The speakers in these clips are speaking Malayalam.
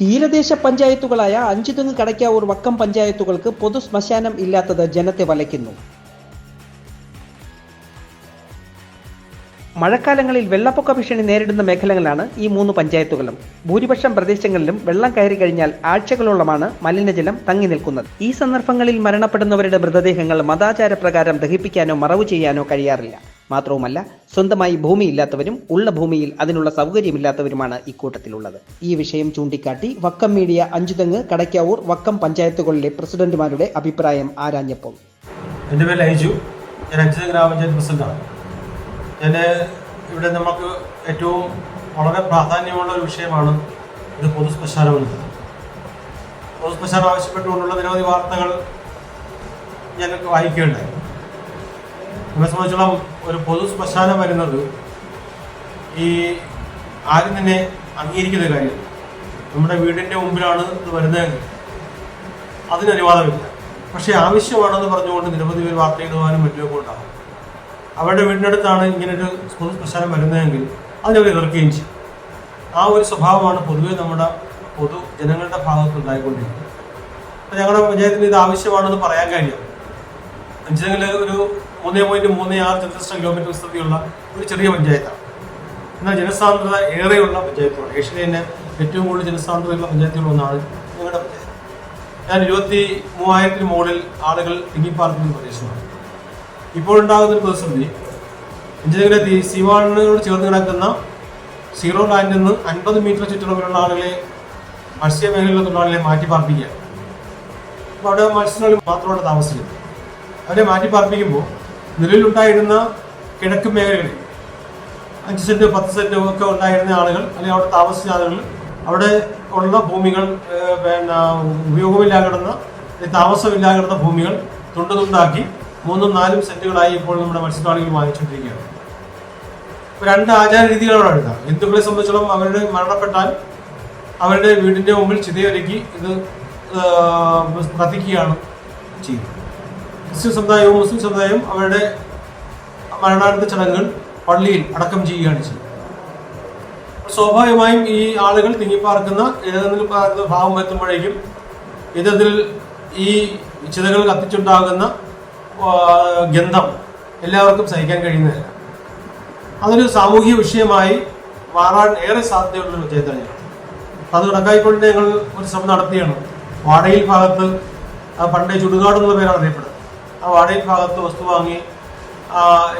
തീരദേശ പഞ്ചായത്തുകളായ അഞ്ചുതെങ്ങ് കടയ്ക്കാവൂർ വക്കം പഞ്ചായത്തുകൾക്ക് പൊതു ശ്മശാനം ഇല്ലാത്തത് ജനത്തെ വലയ്ക്കുന്നു. മഴക്കാലങ്ങളിൽ വെള്ളപ്പൊക്ക ഭീഷണി നേരിടുന്ന മേഖലകളാണ് ഈ മൂന്ന് പഞ്ചായത്തുകളും. ഭൂരിപക്ഷം പ്രദേശങ്ങളിലും വെള്ളം കയറി കഴിഞ്ഞാൽ ആഴ്ചകളോളമാണ് മലിനജലം തങ്ങി നിൽക്കുന്നത്. ഈ സന്ദർഭങ്ങളിൽ മരണപ്പെടുന്നവരുടെ മൃതദേഹങ്ങൾ മതാചാരപ്രകാരം ദഹിപ്പിക്കാനോ മറവ് ചെയ്യാനോ കഴിയാറില്ല. മാത്രവുമല്ല സ്വന്തമായി ഭൂമിയില്ലാത്തവരും ഉള്ള ഭൂമിയിൽ അതിനുള്ള സൗകര്യമില്ലാത്തവരുമാണ് ഇക്കൂട്ടത്തിലുള്ളത്. ഈ വിഷയം ചൂണ്ടിക്കാട്ടി വക്കം മീഡിയ അഞ്ചുതെങ്ങ് കടയ്ക്കാവൂർ വക്കം പഞ്ചായത്തുകളിലെ പ്രസിഡന്റുമാരുടെ അഭിപ്രായം ആരാഞ്ഞപ്പോൾ. എന്റെ പേര് ലൈജു. ഞാൻ അഞ്ചുതെങ്ങ് ഗ്രാമപഞ്ചായത്ത് പ്രസിഡന്റാണ്. ഞാൻ ഇവിടെ നമുക്ക് ഏറ്റവും വളരെ പ്രാധാന്യമുള്ള ഒരു വിഷയമാണ് ഒരു പൊതു ശ്മശാനം പൊതു ശ്മശാനം ആവശ്യപ്പെട്ടുകൊണ്ടുള്ള നിരവധി വാർത്തകൾ ഞാൻ വായിക്കുകയുണ്ടായി. എന്നെ സംബന്ധിച്ചോളം ഒരു പൊതു ശ്മശാനം വരുന്നത് ഈ ആരും തന്നെ അംഗീകരിക്കുന്ന കാര്യം നമ്മുടെ വീടിന്റെ മുമ്പിലാണ് ഇത് വരുന്നതെങ്കിൽ അതിന് അനുവാദമില്ല പക്ഷേ ആവശ്യമാണെന്ന് പറഞ്ഞുകൊണ്ട് നിരവധി പേർ വാർത്ത എഴുതുവാനും മറ്റുമൊക്കെ ഉണ്ടാകും അവരുടെ വീടിനടുത്താണ് ഇങ്ങനൊരു പ്രശ്നം വരുന്നതെങ്കിൽ അതിനവർ എതിർക്കുകയും ചെയ്യും. ആ ഒരു സ്വഭാവമാണ് പൊതുവെ നമ്മുടെ പൊതു ജനങ്ങളുടെ ഭാഗത്ത് ഉണ്ടായിക്കൊണ്ടിരിക്കുന്നത്. അപ്പം ഞങ്ങളുടെ പഞ്ചായത്തിന് ഇത് ആവശ്യമാണെന്ന് പറയാൻ കഴിയും അഞ്ചിനെങ്കിൽ ഒരു മൂന്നേ പോയിന്റ് മൂന്നേ ആറ് ചതുരശ്ര കിലോമീറ്റർ വിസ്തൃതിയുള്ള ഒരു ചെറിയ പഞ്ചായത്താണ്. എന്നാൽ ജനസാന്ദ്രത ഏറെയുള്ള പഞ്ചായത്തുമാണ് ഏഷ്യയിലെ തന്നെ ഏറ്റവും കൂടുതൽ ജനസാന്ദ്രതയുള്ള പഞ്ചായത്തുകളൊന്നാണ് ഞങ്ങളുടെ പഞ്ചായത്ത്. ഞാൻ ഇരുപത്തി മൂവായിരത്തിന് മുകളിൽ ആളുകൾ തിങ്ങിപ്പാർക്കുന്ന പ്രദേശമാണ്. ഇപ്പോൾ ഉണ്ടാകുന്ന ഒരു പ്രതിസന്ധി എഞ്ചിനീയറിംഗിലെ സീവാളിനോട് ചേർന്ന് കിടക്കുന്ന സീറോ ലാൻഡിൽ നിന്ന് അൻപത് മീറ്റർ ചുറ്റളവിലുള്ള ആളുകളെ മത്സ്യ മേഖലയിലുള്ള തൊഴിലാളികളെ മാറ്റി പാർപ്പിക്കുക അപ്പോൾ അവിടെ മത്സ്യത്തൊഴിലാളി മാത്രമാണ് താമസിക്കുന്നത് അവരെ മാറ്റി പാർപ്പിക്കുമ്പോൾ നിലവിലുണ്ടായിരുന്ന കിഴക്ക് മേഖലകളിൽ അഞ്ച് സെന്റ് പത്ത് സെന്റ് ഒക്കെ ഉണ്ടായിരുന്ന ആളുകൾ അല്ലെങ്കിൽ അവിടെ താമസിച്ച ആളുകൾ അവിടെ ഉള്ള ഭൂമികൾ പിന്നെ ഉപയോഗമില്ലാതെ കിടന്ന താമസമില്ലാതെ കിടന്ന ഭൂമികൾ തുണ്ട് തുണ്ടാക്കി മൂന്നും നാലും സെന്റുകളായി ഇപ്പോൾ നമ്മുടെ മത്സ്യത്തൊഴിലാളികൾ വാങ്ങിച്ചുകൊണ്ടിരിക്കുകയാണ്. രണ്ട് ആചാര രീതികളാണ് എടുക്കുക ഹിന്ദുക്കളെ സംബന്ധിച്ചിടത്തോളം അവരുടെ മരണപ്പെട്ടാൽ അവരുടെ വീടിന്റെ മുമ്പിൽ ചിതയൊരുക്കി ഇത് കത്തിക്കുകയാണ് ചെയ്യുന്നത്. ക്രിസ്ത്യൻ സമുദായവും മുസ്ലിം സമുദായവും അവരുടെ മരണാനന്ത ചടങ്ങുകൾ പള്ളിയിൽ അടക്കം ചെയ്യുകയാണ് ചെയ്യുന്നത്. സ്വാഭാവികമായും ഈ ആളുകൾ തിങ്ങിപ്പാർക്കുന്ന പാർക്കുന്ന ഭാവം എത്തുമ്പോഴേക്കും ഇത്തരത്തിൽ ഈ ചിതകൾ കത്തിച്ചുണ്ടാകുന്ന ഗന്ധം എല്ലാവർക്കും സഹിക്കാൻ കഴിയുന്നതല്ല. അതൊരു സാമൂഹ്യ വിഷയമായി മാറാൻ ഏറെ സാധ്യതയുള്ള അപ്പം അത് കണക്കായിക്കൊണ്ട് ഞങ്ങൾ ഒരു ശ്രമം നടത്തിയാണ്. വാടയിൽ ഭാഗത്ത് പണ്ടേ ചുടുകാട് എന്നുള്ള പേരാണ് അറിയപ്പെടുന്നത്. ആ വാടയിൽ ഭാഗത്ത് വസ്തു വാങ്ങി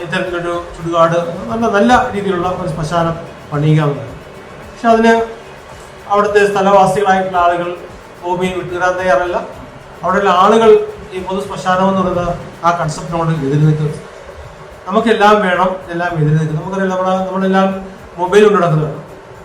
ഇത്തരത്തിലൊരു ചുടുകാട് നല്ല നല്ല രീതിയിലുള്ള ഒരു ശ്മശാനം പണിയുക എന്നുള്ളത് പക്ഷെ അതിന് അവിടുത്തെ സ്ഥലവാസികളായിട്ടുള്ള ആളുകൾ ഭൂമി വിട്ടുകരാൻ തയ്യാറല്ല. അവിടെയുള്ള ആളുകൾ ഈ പൊതു ശ്മശാനം എന്ന് പറയുന്ന ആ കൺസെപ്റ്റിനോട് എതിര് നിൽക്കുന്നത് നമുക്കെല്ലാം വേണം എല്ലാം എതിര് നിൽക്കും നമുക്കറിയാം നമ്മുടെ നമ്മളെല്ലാം മൊബൈൽ കൊണ്ട് നടക്കുന്നതാണ്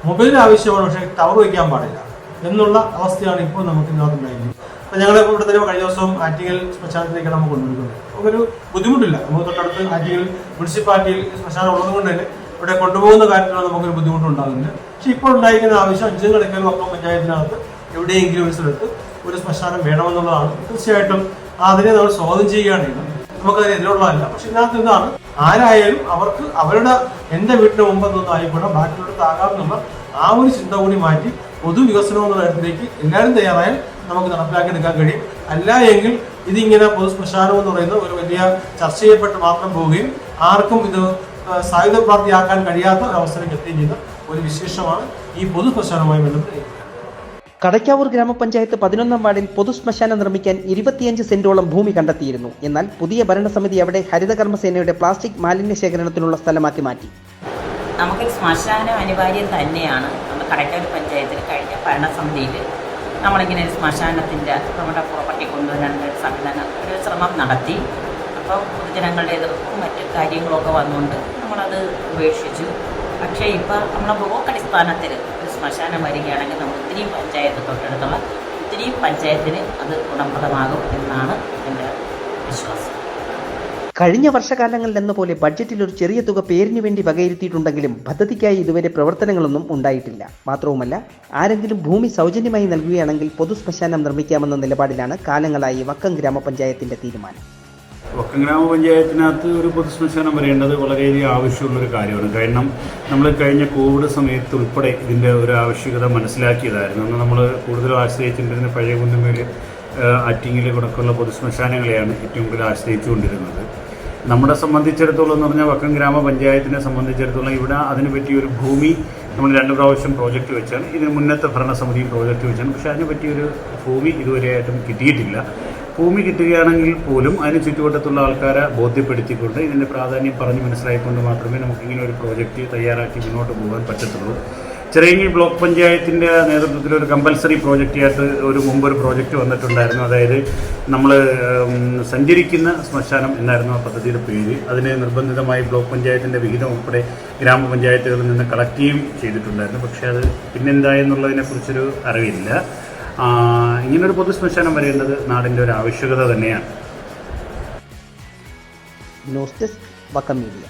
മൊബൈൽ ആവശ്യമാണ് പക്ഷേ ടവർ വയ്ക്കാൻ പാടില്ല എന്നുള്ള അവസ്ഥയാണ് ഇപ്പോൾ നമുക്ക് ഇതിനകത്തുണ്ടായിരിക്കുന്നത് അപ്പോൾ ഞങ്ങൾ ഇവിടെ തന്നെ കഴിഞ്ഞ ദിവസം ആറ്റിങ്ങൽ ശ്മശാനത്തിലേക്കാണ് നമ്മൾ കൊണ്ടുവരുന്നത് ഒരു ബുദ്ധിമുട്ടില്ല. നമുക്ക് തൊട്ടടുത്ത് ആറ്റിങ്ങൽ മുനിസിപ്പാലിറ്റിയിൽ ശ്മശാനം ഉള്ളതുകൊണ്ട് തന്നെ ഇവിടെ കൊണ്ടുപോകുന്ന കാര്യത്തിലാണ് നമുക്കൊരു ബുദ്ധിമുട്ടുണ്ടാകുന്നില്ല പക്ഷേ ഇപ്പോൾ ഉണ്ടായിരിക്കുന്ന ആവശ്യം അഞ്ചും കളിക്കൽ അപ്പം പഞ്ചായത്തിനകത്ത് എവിടെയെങ്കിലും ഒരു സ്ഥലത്ത് ഒരു ശ്മശാനം വേണമെന്നുള്ളതാണ്. തീർച്ചയായിട്ടും അതിനെ നമ്മൾ സ്വാഗതം ചെയ്യുകയാണെങ്കിൽ നമുക്കതിന് എതിരുള്ളതല്ല. പക്ഷെ ഇതിനകത്ത് ഇതാണ് ആരായാലും അവർക്ക് അവരുടെ എന്റെ വീട്ടിന് മുമ്പെന്നൊന്നും ആയിക്കോട്ടെ ബാക്കിയുള്ള ആകാമെന്നുള്ള ആ ഒരു ചിന്ത കൂടി മാറ്റി പൊതുവികസനം എന്ന തരത്തിലേക്ക് എല്ലാവരും തയ്യാറായാൽ നമുക്ക് നടപ്പിലാക്കി എടുക്കാൻ കഴിയും. അല്ല എങ്കിൽ ഇതിങ്ങനെ പൊതു ശ്മശാനം എന്ന് പറയുന്ന ഒരു വലിയ ചർച്ച ചെയ്യപ്പെട്ട് മാത്രം പോവുകയും ആർക്കും ഇത് സായുധ പ്രാപ്തിയാക്കാൻ കഴിയാത്ത ഒരു അവസരം എത്തുകയും ചെയ്യുന്ന ഒരു വിശേഷമാണ് ഈ പൊതു ശ്മശാനവുമായി ബന്ധപ്പെട്ട് കടയ്ക്കാവൂർ ഗ്രാമപഞ്ചായത്ത് പതിനൊന്നാം വാർഡിൽ പൊതു ശ്മശാനം നിർമ്മിക്കാൻ ഇരുപത്തിയഞ്ച് സെന്റോളം ഭൂമി കണ്ടെത്തിയിരുന്നു. എന്നാൽ പുതിയ ഭരണസമിതി അവിടെ ഹരിതകർമ്മസേനയുടെ പ്ലാസ്റ്റിക് മാലിന്യ ശേഖരണത്തിനുള്ള സ്ഥലമാക്കി മാറ്റി. നമുക്ക് ശ്മശാനം അനിവാര്യം തന്നെയാണ് നമ്മുടെ കടയ്ക്കാവൂർ പഞ്ചായത്തിൽ കഴിഞ്ഞ ഭരണസമിതിയിൽ നമ്മളിങ്ങനെ ഒരു ശ്മശാനത്തിന്റെ നമ്മുടെ പ്രോപ്പർട്ടി കൊണ്ടുവരാനുള്ള ഒരു സംവിധാനം ഒരു ശ്രമം നടത്തി. അപ്പോൾ പൊതുജനങ്ങളുടെ എതിർപ്പും മറ്റു കാര്യങ്ങളൊക്കെ വന്നുകൊണ്ട് നമ്മളത് ഉപേക്ഷിച്ചു. പക്ഷേ ഇപ്പോൾ നമ്മുടെ ബ്ലോക്ക് അടിസ്ഥാനത്തിൽ ശ്മശാനം വരികയാണെങ്കിൽ നമുക്ക് ഒത്തിരി പഞ്ചായത്ത് തൊട്ടടുത്തുള്ള ഒത്തിരി പഞ്ചായത്തിന് അത് ഗുണപ്രദമാകും എന്നാണ് എന്റെ വിശ്വാസം. കഴിഞ്ഞ വർഷകാലങ്ങളിൽ എന്ന പോലെ ബഡ്ജറ്റിൽ ഒരു ചെറിയ തുക പേരിന് വേണ്ടി വകയിരുത്തിയിട്ടുണ്ടെങ്കിലും പദ്ധതിക്കായി ഇതുവരെ പ്രവർത്തനങ്ങളൊന്നും ഉണ്ടായിട്ടില്ല. മാത്രവുമല്ല ആരെങ്കിലും ഭൂമി സൗജന്യമായി നൽകുകയാണെങ്കിൽ പൊതു ശ്മശാനം നിർമ്മിക്കാമെന്ന നിലപാടിലാണ് കാലങ്ങളായി വക്കം ഗ്രാമപഞ്ചായത്തിന്റെ തീരുമാനം. വക്കം ഗ്രാമപഞ്ചായത്തിനകത്ത് ഒരു പൊതുശ്മശാനം വരേണ്ടത് വളരെയധികം ആവശ്യമുള്ളൊരു കാര്യമാണ്. കാരണം നമ്മൾ കഴിഞ്ഞ കോവിഡ് സമയത്ത് ഉൾപ്പെടെ ഇതിന്റെ ഒരു ആവശ്യകത മനസ്സിലാക്കിയതായിരുന്നു. അന്ന് നമ്മൾ കൂടുതലും ആശ്രയിച്ചിരുന്ന പഴയ കുന്നുമേൽ അറ്റിങ്ങിൽ കിടക്കുള്ള പൊതുശ്മശാനങ്ങളെയാണ് ഏറ്റവും കൂടുതൽ ആശ്രയിച്ചുകൊണ്ടിരുന്നത്. നമ്മളെ സംബന്ധിച്ചിടത്തോളം എന്ന് പറഞ്ഞാൽ വക്കം ഗ്രാമപഞ്ചായത്തിനെ സംബന്ധിച്ചിടത്തോളം ഇവിടെ അതിന് പറ്റിയൊരു ഭൂമി നമ്മൾ രണ്ട് പ്രാവശ്യം പ്രോജക്റ്റ് വെച്ചാണ്. ഇതിന് മുന്നത്തെ ഭരണസമിതിയും പ്രോജക്റ്റ് വെച്ചാണ്. പക്ഷേ അതിന് പറ്റിയൊരു ഭൂമി ഇതുവരെയായിട്ടും കിട്ടിയിട്ടില്ല. ഭൂമി കിട്ടുകയാണെങ്കിൽ പോലും അതിന് ചുറ്റുവട്ടത്തുള്ള ആൾക്കാരെ ബോധ്യപ്പെടുത്തിക്കൊണ്ട് ഇതിന്റെ പ്രാധാന്യം പറഞ്ഞ് മനസ്സിലാക്കിക്കൊണ്ട് മാത്രമേ നമുക്കിങ്ങനെ ഒരു പ്രോജക്റ്റ് തയ്യാറാക്കി മുന്നോട്ട് പോകാൻ പറ്റത്തുള്ളൂ. ചെറിയങ്ങി ബ്ലോക്ക് പഞ്ചായത്തിന്റെ നേതൃത്വത്തിൽ ഒരു കമ്പൽസറി പ്രോജക്റ്റായിട്ട് ഒരു മുമ്പ് ഒരു പ്രോജക്റ്റ് വന്നിട്ടുണ്ടായിരുന്നു. അതായത് നമ്മൾ സഞ്ചരിക്കുന്ന ശ്മശാനം എന്നായിരുന്നു ആ പദ്ധതിയുടെ പേര്. അതിനെ നിർബന്ധിതമായി ബ്ലോക്ക് പഞ്ചായത്തിന്റെ വിഹിതം ഉൾപ്പെടെ ഗ്രാമപഞ്ചായത്തുകളിൽ നിന്ന് കളക്ട് ചെയ്യുകയും ചെയ്തിട്ടുണ്ടായിരുന്നു. പക്ഷേ അത് പിന്നെന്തായെന്നുള്ളതിനെക്കുറിച്ചൊരു അറിവില്ല. ഇങ്ങനൊരു പൊതു ശ്മശാനം വരേണ്ടത് നാടിന്റെ ഒരു ആവശ്യകത തന്നെയാണ്. News desk Vakkom media